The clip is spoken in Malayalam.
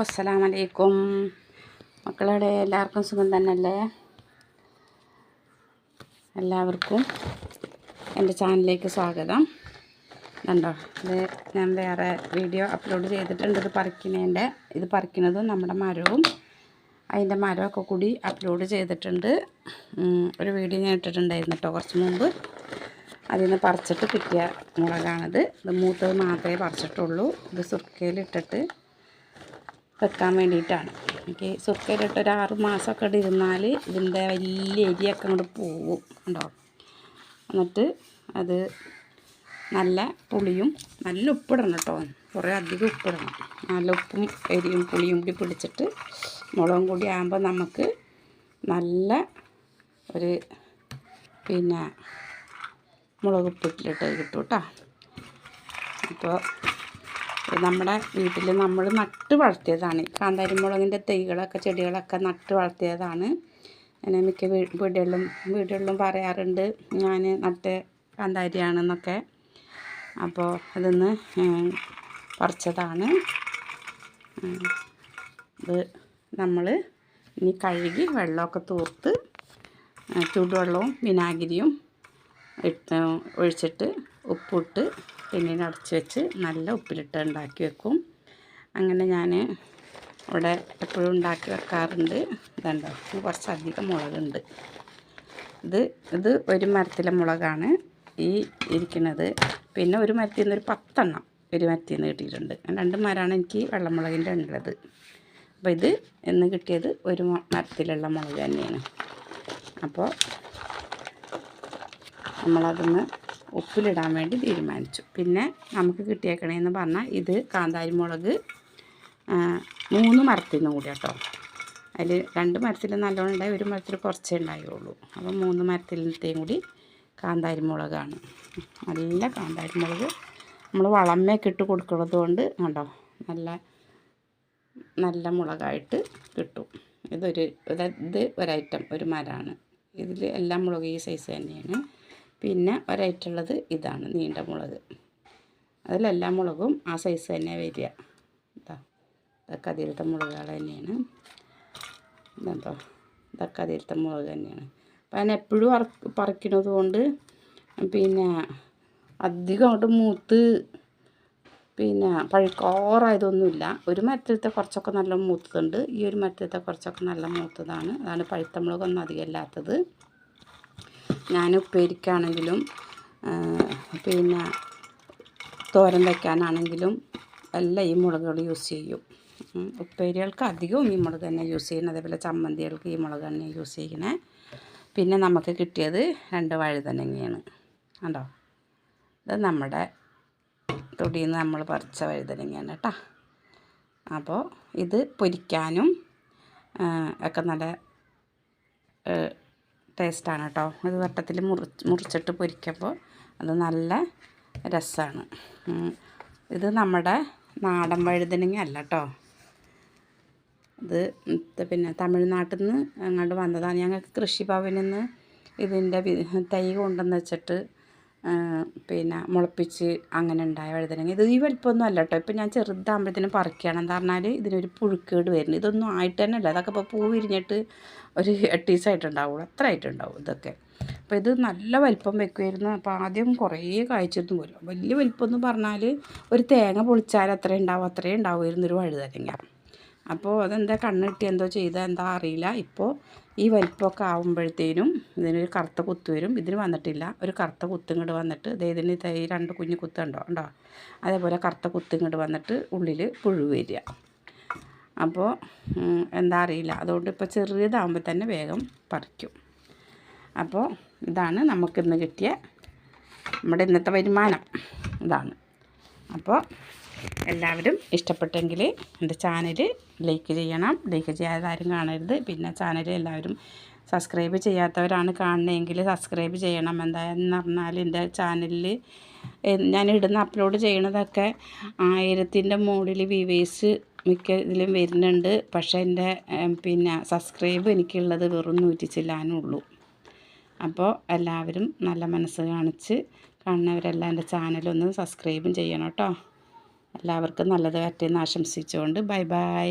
അസ്സലാം വലൈക്കും മക്കളുടെ എല്ലാവർക്കും സുഖം തന്നെയല്ലേ? എല്ലാവർക്കും എന്റെ ചാനലിലേക്ക് സ്വാഗതം. കണ്ടോ ഇത് ഞാൻ വേറെ വീഡിയോ അപ്ലോഡ് ചെയ്തിട്ടുണ്ട്. ഇത് പറിക്കുന്നതിന്റെ ഇത് പറിക്കുന്നതും നമ്മുടെ മരവും അതിന്റെ മരമൊക്കെ കൂടി അപ്ലോഡ് ചെയ്തിട്ടുണ്ട്. ഒരു വീഡിയോ ഞാൻ ഇട്ടിട്ടുണ്ടായിരുന്നു കേട്ടോ കുറച്ച് മുമ്പ്. അതിൽ നിന്ന് പറിച്ചിട്ട് കിട്ടിയ മുളകാണിത്. ഇത് മൂത്തത് മാത്രമേ പറിച്ചിട്ടുള്ളൂ. ഇത് സുർക്കയിലിട്ടിട്ട് വെക്കാൻ വേണ്ടിയിട്ടാണ്. എനിക്ക് സുക്കയിലിട്ട് ഒരു ആറ് മാസമൊക്കെ ഇവിടെ ഇരുന്നാൽ ഇതിന്റെ വലിയ എരിയൊക്കെ അങ്ങോട്ട് പോവും ഉണ്ടോ എന്നിട്ട് അത് നല്ല പുളിയും നല്ല ഉപ്പിടണം കേട്ടോ. കുറേ അധികം ഉപ്പിടണം. നല്ല ഉപ്പും എരിയും പുളിയും കൂടി പിടിച്ചിട്ട് മുളകും കൂടി ആകുമ്പോൾ നമുക്ക് നല്ല ഒരു പിന്നെ മുളക് ഉപ്പിട്ടിട്ട് കിട്ടും കേട്ടോ. അപ്പോൾ നമ്മുടെ വീട്ടിൽ നമ്മൾ നട്ട് വളർത്തിയതാണ്. കാന്താരിമുളകിന്റെ കാന്താരി മുളകിന്റെ തൈകളൊക്കെ ചെടികളൊക്കെ നട്ട് വളർത്തിയതാണ്. ഞാൻ മിക്ക വീടുകളിലും വീടുകളിലും പറയാറുണ്ട് ഞാൻ നട്ട് കാന്താരിയാണെന്നൊക്കെ. അപ്പോൾ അതൊന്ന് പറിച്ചതാണ്. ഇത് നമ്മൾ ഇനി കഴുകി വെള്ളമൊക്കെ തൂർത്ത് ചൂടുവെള്ളവും വിനാഗിരിയും ഇട്ട് ഒഴിച്ചിട്ട് ഉപ്പിട്ട് പിന്നീട് അടച്ച് വെച്ച് നല്ല ഉപ്പിലിട്ട് ഉണ്ടാക്കി വെക്കും. അങ്ങനെ ഞാൻ ഇവിടെ എപ്പോഴും ഉണ്ടാക്കി വെക്കാറുണ്ട്. ഇതുണ്ടോ? കുറച്ച് കുറച്ചധികം മുളകുണ്ട്. ഇത് ഇത് ഒരു മരത്തിലെ മുളകാണ്. ഈ ഇരിക്കുന്നത് പിന്നെ ഒരു മരത്തിൽ നിന്ന് ഒരു പത്തെണ്ണം ഒരു മരത്തിൽ നിന്ന് കിട്ടിയിട്ടുണ്ട്. രണ്ട് മരമാണ് എനിക്ക് വെള്ളമുളകിന്റെ ഉള്ളത്. അപ്പോൾ ഇത് എന്ന് കിട്ടിയത് ഒരു മരത്തിലുള്ള മുളക് തന്നെയാണ്. അപ്പോൾ നമ്മളതൊന്ന് ഉപ്പിലിടാൻ വേണ്ടി തീരുമാനിച്ചു. പിന്നെ നമുക്ക് കിട്ടിയേക്കണേന്ന് പറഞ്ഞാൽ ഇത് കാന്താരി മുളക് മൂന്ന് മരത്തിൽ നിന്ന് കൂടി കേട്ടോ. അതിൽ രണ്ട് മരത്തിൽ നല്ലോണം ഉണ്ടായി ഒരു മരത്തിൽ കുറച്ചേ ഉണ്ടായുള്ളൂ. അപ്പോൾ മൂന്ന് മരത്തിലത്തെയും കൂടി കാന്താരി മുളകാണ്. നല്ല കാന്താരി മുളക് നമ്മൾ വളമയൊക്കെ ഇട്ട് കൊടുക്കുന്നത് കൊണ്ട് കണ്ടോ നല്ല നല്ല മുളകായിട്ട് കിട്ടും. ഇതൊരു ഇത് ഒരൈറ്റം ഒരു മരമാണ് ഇതിൽ എല്ലാ മുളകും ഈ സൈസ് തന്നെയാണ്. പിന്നെ ഒരൈറ്റുള്ളത് ഇതാണ് നീണ്ട മുളക്. അതിലെല്ലാ മുളകും ആ സൈസ് തന്നെ വരിക. ഇതാ ഇതൊക്കെ അതിലത്തെ മുളകുകൾ തന്നെയാണ്. ഇതെന്തോ ഇതൊക്കെ അതിലത്തെ മുളക് തന്നെയാണ്. അപ്പം ഞാൻ എപ്പോഴും പറിക്കണത് കൊണ്ട് പിന്നെ അധികം അങ്ങോട്ട് മൂത്ത് പിന്നെ പഴുക്കാറായതൊന്നുമില്ല. ഒരു മരത്തിലത്തെ കുറച്ചൊക്കെ നല്ല മൂത്തതുണ്ട്. ഈ ഒരു മരത്തിലത്തെ കുറച്ചൊക്കെ നല്ല മൂത്തതാണ്. അതാണ് പഴുത്ത മുളകൊന്നും അധികം ഇല്ലാത്തത്. ഞാൻ ഉപ്പേരിക്കാണെങ്കിലും പിന്നെ തോരൻ വയ്ക്കാനാണെങ്കിലും എല്ലാം ഈ മുളകുകൾ യൂസ് ചെയ്യും. ഉപ്പേരികൾക്ക് അധികവും ഈ മുളക് തന്നെ യൂസ് ചെയ്യുന്നത്. അതേപോലെ ചമ്മന്തികൾക്ക് ഈ മുളക് തന്നെ യൂസ് ചെയ്യണേ പിന്നെ നമുക്ക് കിട്ടിയത് രണ്ട് വഴുതനങ്ങയാണ്. കണ്ടോ? ഇത് നമ്മുടെ തൊടിയിൽ നിന്ന് നമ്മൾ പറിച്ച വഴുതനങ്ങയാണ് കേട്ടോ. അപ്പോൾ ഇത് പൊരിക്കാനും ഒക്കെ നല്ല ടേസ്റ്റാണ് കേട്ടോ ഇത് വട്ടത്തിൽ മുറി മുറിച്ചിട്ട് പൊരിക്കുമ്പോൾ അത് നല്ല രസമാണ് ഇത് നമ്മുടെ നാടൻ വഴുതനങ്ങ അല്ല കേട്ടോ ഇത് പിന്നെ തമിഴ്നാട്ടിൽ നിന്ന് അങ്ങോട്ട് വന്നതാണ്. ഞങ്ങൾക്ക് കൃഷിഭവനിൽ നിന്ന് ഇതിന്റെ തൈ കൊണ്ടുവന്ന് വെച്ചിട്ട് പിന്നെ മുളപ്പിച്ച് അങ്ങനെ ഉണ്ടായ വഴുതനങ്ങ. ഇത് ഈ വലിപ്പമൊന്നും അല്ല കേട്ടോ ഇപ്പം ഞാൻ ചെറുതാകുമ്പോഴത്തേനും പറിക്കുകയാണ്. എന്താ പറഞ്ഞാൽ ഇതിനൊരു പുഴുക്കേട് വരുന്നത് ഇതൊന്നും ആയിട്ട് തന്നെ അല്ല. അതൊക്കെ ഇപ്പോൾ പൂ വിരിഞ്ഞിട്ട് ഒരു എട്ട് ദിവസമായിട്ടുണ്ടാവുള്ളൂ അത്ര ആയിട്ടുണ്ടാവും ഇതൊക്കെ. അപ്പോൾ ഇത് നല്ല വലിപ്പം വെക്കുമായിരുന്നു അപ്പോൾ ആദ്യം കുറേ കായ്ച്ചിരുന്നു. പോലും വലിയ വലിപ്പം എന്ന് പറഞ്ഞാൽ ഒരു തേങ്ങ പൊളിച്ചാൽ അത്രയും ഉണ്ടാവും. അത്രയും ഉണ്ടാവുമായിരുന്നു ഒരു വഴുതനങ്ങ. അപ്പോൾ അതെന്താ കണ്ണിട്ടി എന്തോ ചെയ്താൽ എന്താ അറിയില്ല. ഇപ്പോൾ ഈ വലിപ്പമൊക്കെ ആകുമ്പോഴത്തേനും ഇതിനൊരു കറുത്ത കുത്ത് വരും. ഇതിന് വന്നിട്ടില്ല. ഒരു കറുത്ത കുത്ത് ഇങ്ങോട്ട് വന്നിട്ട് ഇതിന് ഈ രണ്ട് കുഞ്ഞു കുത്ത് ഉണ്ടോ അതേപോലെ കറുത്ത കുത്ത് വന്നിട്ട് ഉള്ളിൽ പുഴു വരിക. അപ്പോൾ എന്താ അറിയില്ല. അതുകൊണ്ട് ഇപ്പോൾ ചെറിയതാകുമ്പോൾ തന്നെ വേഗം പറിക്കും. അപ്പോൾ ഇതാണ് നമുക്കിന്ന് കിട്ടിയ നമ്മുടെ ഇന്നത്തെ വരുമാനം. ഇതാണ്. അപ്പോൾ എല്ലാവരും ഇഷ്ടപ്പെട്ടെങ്കിൽ എന്റെ ചാനൽ ലൈക്ക് ചെയ്യണം. ലൈക്ക് ചെയ്യാതെ ആരും കാണരുത്. പിന്നെ ചാനൽ എല്ലാവരും സബ്സ്ക്രൈബ് ചെയ്യാത്തവരാണ് കാണുന്നതെങ്കിൽ സബ്സ്ക്രൈബ് ചെയ്യണം. എന്തായെന്ന് പറഞ്ഞാൽ എന്റെ ചാനലിൽ ഞാൻ ഇടുന്ന അപ്ലോഡ് ചെയ്യണതൊക്കെ ആയിരത്തിന്റെ മുകളിൽ വ്യൂവേഴ്സ് മിക്ക ഇതിലും വരുന്നുണ്ട്. പക്ഷേ എന്റെ പിന്നെ സബ്സ്ക്രൈബ് എനിക്കുള്ളത് വെറും നൂറ്റി ചില്ലാനുള്ളൂ അപ്പോൾ എല്ലാവരും നല്ല മനസ്സ് കാണിച്ച് കാണുന്നവരെല്ലാം എന്റെ ചാനലൊന്ന് സബ്സ്ക്രൈബും ചെയ്യണം കേട്ടോ. എല്ലാവർക്കും നല്ലത് എന്ന് ആശംസിച്ചുകൊണ്ട് ബൈ ബൈ.